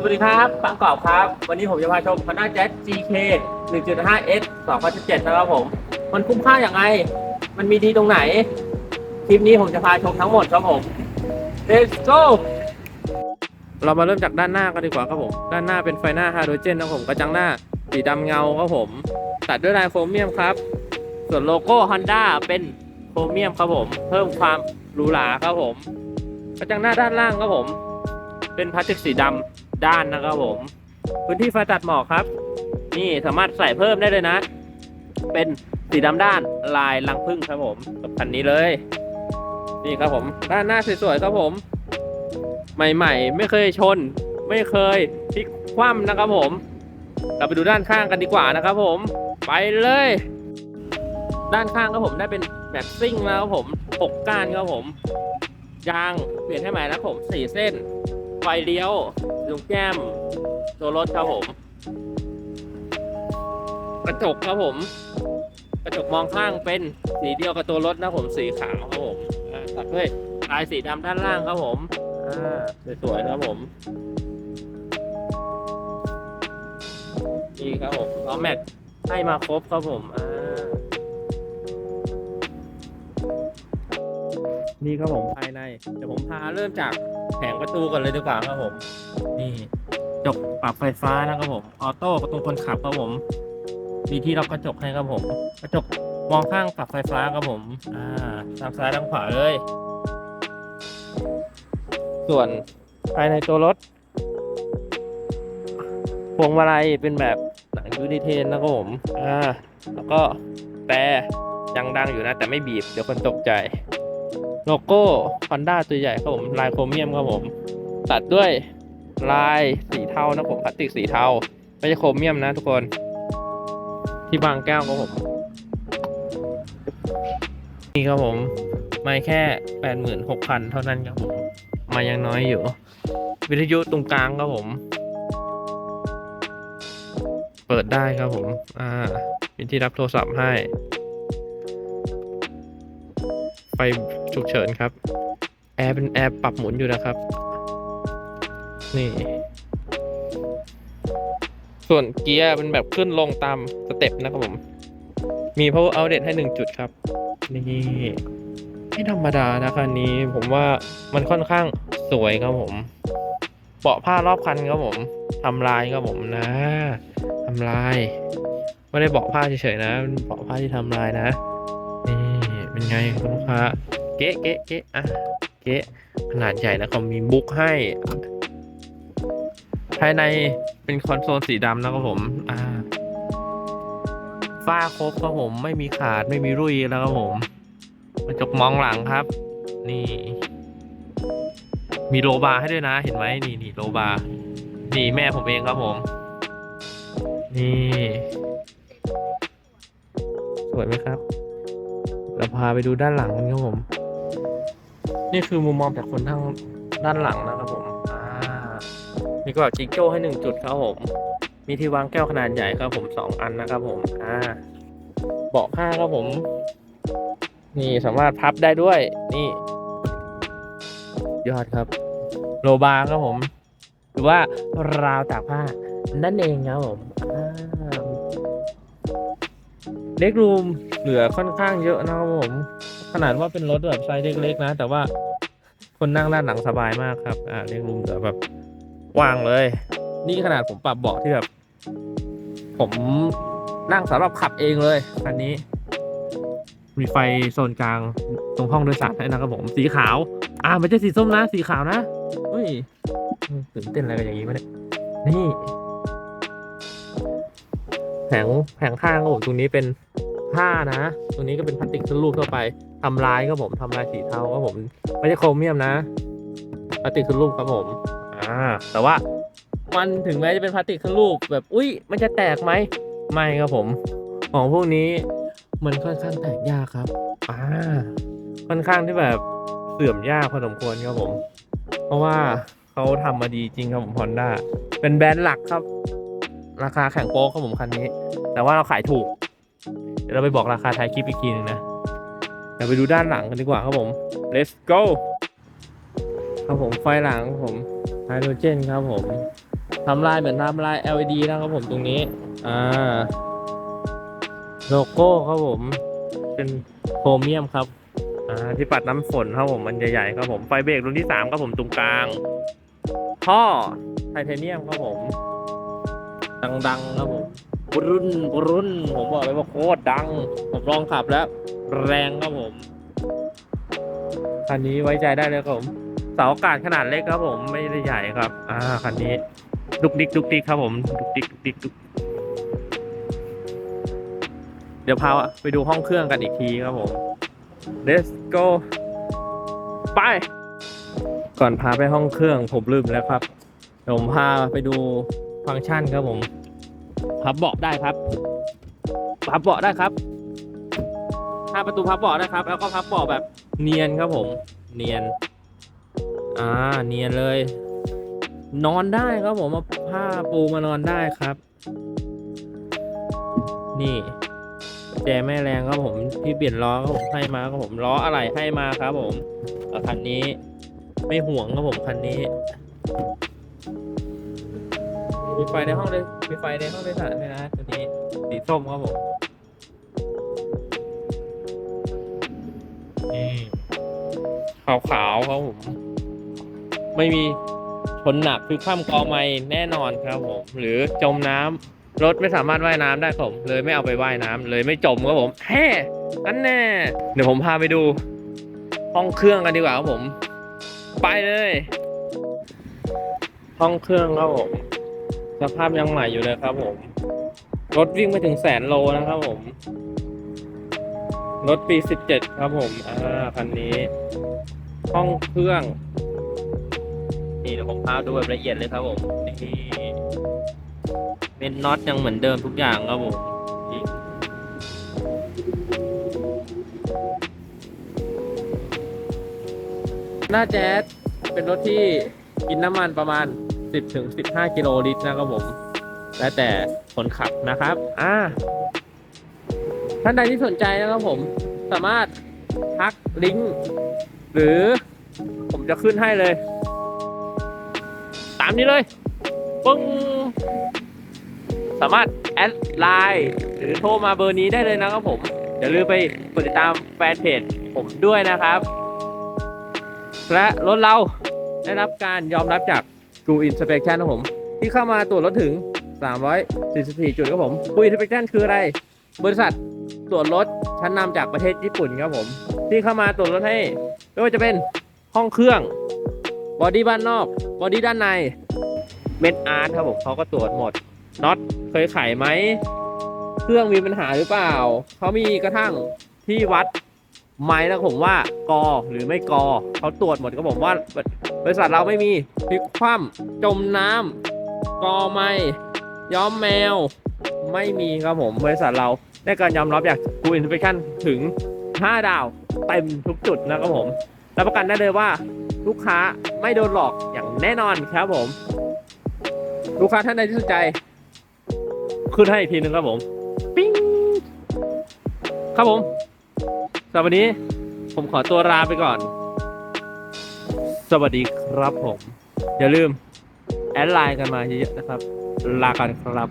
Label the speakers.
Speaker 1: สวัสดีครับบางกอบครับ วันนี้ผมจะพาชม Honda Jazz GK 1.5S 2017 นะครับผม มันคุ้มค่าอย่างไร มันมีดีตรงไหน คลิปนี้ผมจะพาชมทั้งหมดครับผม Let's go เรามาเริ่มจากด้านหน้ากันดีกว่าครับผม ด้านหน้าเป็นไฟหน้าไฮโดรเจนนะครับผม กระจังหน้าสีดำเงาครับผม ตัดด้วยลายโครเมียมครับ ส่วนโลโก้ Honda เป็นโครเมียมครับผม เพิ่มความหรูหราครับผม กระจังหน้าด้านล่างครับผม เป็นพลาสติกสีดำ ด้านนะครับผม พื้นที่ไฟตัดหมอกครับ นี่สามารถใส่เพิ่มได้เลยนะ เป็นสีดำด้านลายลังพึ่งครับผมกับคันนี้เลย นี่ครับผม ด้านหน้าสวยๆครับผม ใหม่ๆ ไม่เคยชน ไม่เคยพลิกคว่ำนะครับผม เราไปดูด้านข้างกันดีกว่านะครับผม ไปเลย ด้านข้างครับผมได้เป็นแบบซิ่งแล้วครับผมหกก้านครับผมยางเปลี่ยนให้ใหม่แล้วผมสี่เส้นไฟเลี้ยว ลูกแก้ม ตัวรถครับผม กระจกครับผม กระจกมองข้างเป็นสีเดียวกับตัวรถนะผมสีขาวครับผมตัดด้วยลายสีดำด้านล่างครับผมสวยๆครับผมนี่ครับผมล้อแม็กให้มาครบครับผมอ่า นี่ครับผมภายในเดี๋ยวผมพาเริ่มจากแผงประตูกันเลยดีกว่าครับผม นี่จกปรับไฟฟ้านะครับผมออโต้ประตูคนขับครับผม มีที่ล็อกกระจกให้ครับผม กระจกมองข้างปรับไฟฟ้าครับผม อ่าทางซ้ายทางขวาเลย ส่วนภายในตัวรถพวงมาลัยเป็นแบบหนังยูนิเทนนะครับผม อ่า แล้วก็แต่ยังดังอยู่นะแต่ไม่บีบ เดี๋ยวคนตกใจ โลโก้ Honda ตัวใหญ่ครับผมลายโครเมียมครับผม ตัดด้วยลายสีเทานะผมพลาสติกสีเทาไม่ใช่โครเมียมนะทุกคน ที่บางแก้วครับผมนี่ครับผมไม่แค่แปดหมื่นหกพันเท่านั้นครับผมมายังน้อยอยู่ วิทยุตรงกลางครับผม เปิดได้ครับผม อ่าเป็นที่รับโทรศัพท์ให้ ไฟ ฉุกเฉินครับ แอร์เป็นแอร์ปรับหมุนอยู่นะครับ นี่ ส่วนเกียร์เป็นแบบขึ้นลงตามสเต็ปนะครับผม มี power outlet ให้หนึ่งจุดครับ นี่ไม่ธรรมดานะคันนี้ ผมว่ามันค่อนข้างสวยครับผมเบาะผ้ารอบคันครับผมทำลายครับผมนะทำลายไม่ได้เบาะผ้าเฉยๆนะเป็นเบาะผ้าที่ทำลายนะนี่เป็นไงคุณลูกค้า เก๊ะเก๊ะเก๊ะอะเก๊ะขนาดใหญ่นะเขามีบุ๊กให้ ภายในเป็นคอนโซลสีดำนะครับผม อ่าฝ้าครบครับผม ไม่มีขาดไม่มีรุ่ยแล้วครับผมกระจกมองหลังครับ นี่ มีโลบาร์ให้ด้วยนะ เห็นไหมนี่นี่โลบาร์นี่แม่ผมเองครับผม นี่ สวยไหมครับเราพาไปดูด้านหลังกันครับผม นี่คือมุมมองจากคนทางด้านหลังนะครับผมอ่ามีกระเป๋าจิงโจ้ให้หนึ่งจุดครับผม มีที่วางแก้วขนาดใหญ่ครับผมสองอันนะครับผมอ่าเบาะผ้าครับผม นี่สามารถพับได้ด้วย นี่ ยอดครับ โลบาร์ครับผม หรือว่าราวตากผ้านั่นเองครับผม เล็กรูมเหลือค่อนข้างเยอะนะครับผม ขนาดว่าเป็นรถแบบไซส์เล็กๆนะ แต่ว่าคนนั่งด้านหลังสบายมากครับ อ่าเล็กรูมเหลือแบบกว้างเลย นี่ขนาดผมปรับเบาะที่แบบ ผมนั่งสำหรับขับเองเลยคันนี้ มีไฟโซนกลางตรงห้องโดยสารให้นะครับผมสีขาว อ่าไม่ใช่สีส้มนะ สีขาวนะเฮ้ยตื่นเต้นอะไรกันอย่างนี้วะเนี่ยนี่แผงแผงข้างครับผมตรงนี้เป็น ผ้านะตรงนี้ก็เป็นพลาสติกขึ้นรูปทั่วไปทำลายครับผมทำลายสีเทาครับผม ไม่ใช่โครเมียมนะพลาสติกขึ้นรูปครับผม อ่า แต่ว่ามันถึงแม้จะเป็นพลาสติกขึ้นรูปแบบอุ้ยมันจะแตกไหมไม่ครับผม ของพวกนี้มันค่อนข้างแตกยากครับ อ่า ค่อนข้างที่แบบเสื่อมยากพอสมควรครับผม เพราะว่าเขาทำมาดีจริงครับผมฮอนด้าเป็นแบรนด์หลักครับ ราคาแข่งโป๊กครับผมคันนี้ แต่ว่าเราขายถูก เดี๋ยวเราไปบอกราคาท้ายคลิปอีกทีหนึงนะเดี๋ยวไปดูด้านหลังกันดีกว่าครับผม let's go ครับผมไฟหลังครับผมไฮโดรเจนครับผมทำลายเหมือนทำลาย LED นะครับผมตรงนี้อ่าโลโก้ครับผม เป็นโครเมียมครับอ่าที่ปัดน้ำฝนครับผมมันใหญ่ๆครับผมไฟเบรกรุ่นที่สามครับผมตรงกลางท่อไทเทเนียมครับผม ดังๆครับผม รุ่นรุ่นผมบอกเลยว่าโคตรดัง ผมลองขับแล้ว แรงครับผม คันนี้ไว้ใจได้เลยครับผม เสาอากาศขนาดเล็กครับผมไม่ได้ใหญ่ครับ อ่าคันนี้ดุกดิกดุกดิกครับผมดุกดิกดุกดิกดุกเดี๋ยวพาไปดูห้องเครื่องกันอีกทีครับผม let's go ไป ก่อนพาไปห้องเครื่องผมลืมแล้วครับเดี๋ยวผมพาไปดูฟังก์ชันครับผม พับเบาะได้ครับ พับเบาะได้ครับถ้าประตูพับเบาะได้ครับ แล้วก็พับเบาะแบบเนียนครับผม เนียน อ่า เนียนเลย นอนได้ครับผมเอาผ้าปูมานอนได้ครับ นี่แจแม่แรงครับผมที่เปลี่ยนล้อครับผมให้มาครับผมล้ออะไรให้มาครับผมคันนี้ ไม่ห่วงครับผมคันนี้ มีไฟในห้องเลยมีไฟในห้องโดยสารด้วยนะตัวนี้สีส้มครับผมนี่ขาวๆครับผม ไม่มีชนหนักคือข้ามกองไม่แน่นอนครับผม หรือจมน้ำรถไม่สามารถว่ายน้ำได้ครับผม เลยไม่เอาไปว่ายน้ำเลยไม่จมครับผมแฮ่อันแน่เดี๋ยวผมพาไปดูห้องเครื่องกันดีกว่าครับผม ไปเลย ห้องเครื่องครับผม สภาพยังใหม่อยู่เลยครับผม รถวิ่งไปถึงแสนโลนะครับผม รถปี 17 ครับผมอ่าคันนี้ ห้องเครื่อง นี่เดี๋ยวผมพาดูแบบละเอียดเลยครับผมนี่เป็นน็อตยังเหมือนเดิมทุกอย่างครับผมนี่หน้าแจ๊สเป็นรถที่กินน้ำมันประมาณ 10ถึง15 กิโลลิตรนะครับผม แล้วแต่คนขับนะครับ อ่า ท่านใดที่สนใจนะครับผม สามารถทักลิงก์หรือผมจะขึ้นให้เลย ตามนี้เลยปึ้งสามารถแอดไลน์หรือโทรมาเบอร์นี้ได้เลยนะครับผมอย่าลืมไปกดติดตามแฟนเพจผมด้วยนะครับ และรถเราได้รับการยอมรับจาก g o Inspection นะผม ที่เข้ามาตรวจรถถึง 344 จุดครับผม g o Inspection คืออะไร บริษัทตรวจรถชั้นนำจากประเทศญี่ปุ่นครับผม ที่เข้ามาตรวจรถให้ไม่ว่าจะเป็นห้องเครื่องบอดี้บ้านนอกบอดี้ด้านในเมนอาร์ตครับผมเขาก็ตรวจหมดน็อตเคยไขไหม เครื่องมีปัญหาหรือเปล่า เขามีกระทั่งที่วัด ไม้นะผมว่ากอหรือไม่กอเขาตรวจหมดครับผมว่า บริษัทเราไม่มีพลิกคว่ำจมน้ำกอไม่ย้อมแมว ไม่มีครับผมบริษัทเราได้การยอมรับจากกูอินสเปคชั่นถึง 5 ดาวเต็มทุกจุดนะครับผมรับประกันได้เลยว่าลูกค้าไม่โดนหลอกอย่างแน่นอนครับผม ลูกค้าท่านใดที่สนใจ ขึ้นให้อีกทีหนึงครับผม ปิ้งครับผม แต่วันนี้ผมขอตัวลาไปก่อน สวัสดีครับผม อย่าลืม แอดไลน์กันมาเยอะๆนะครับ ลากันครับ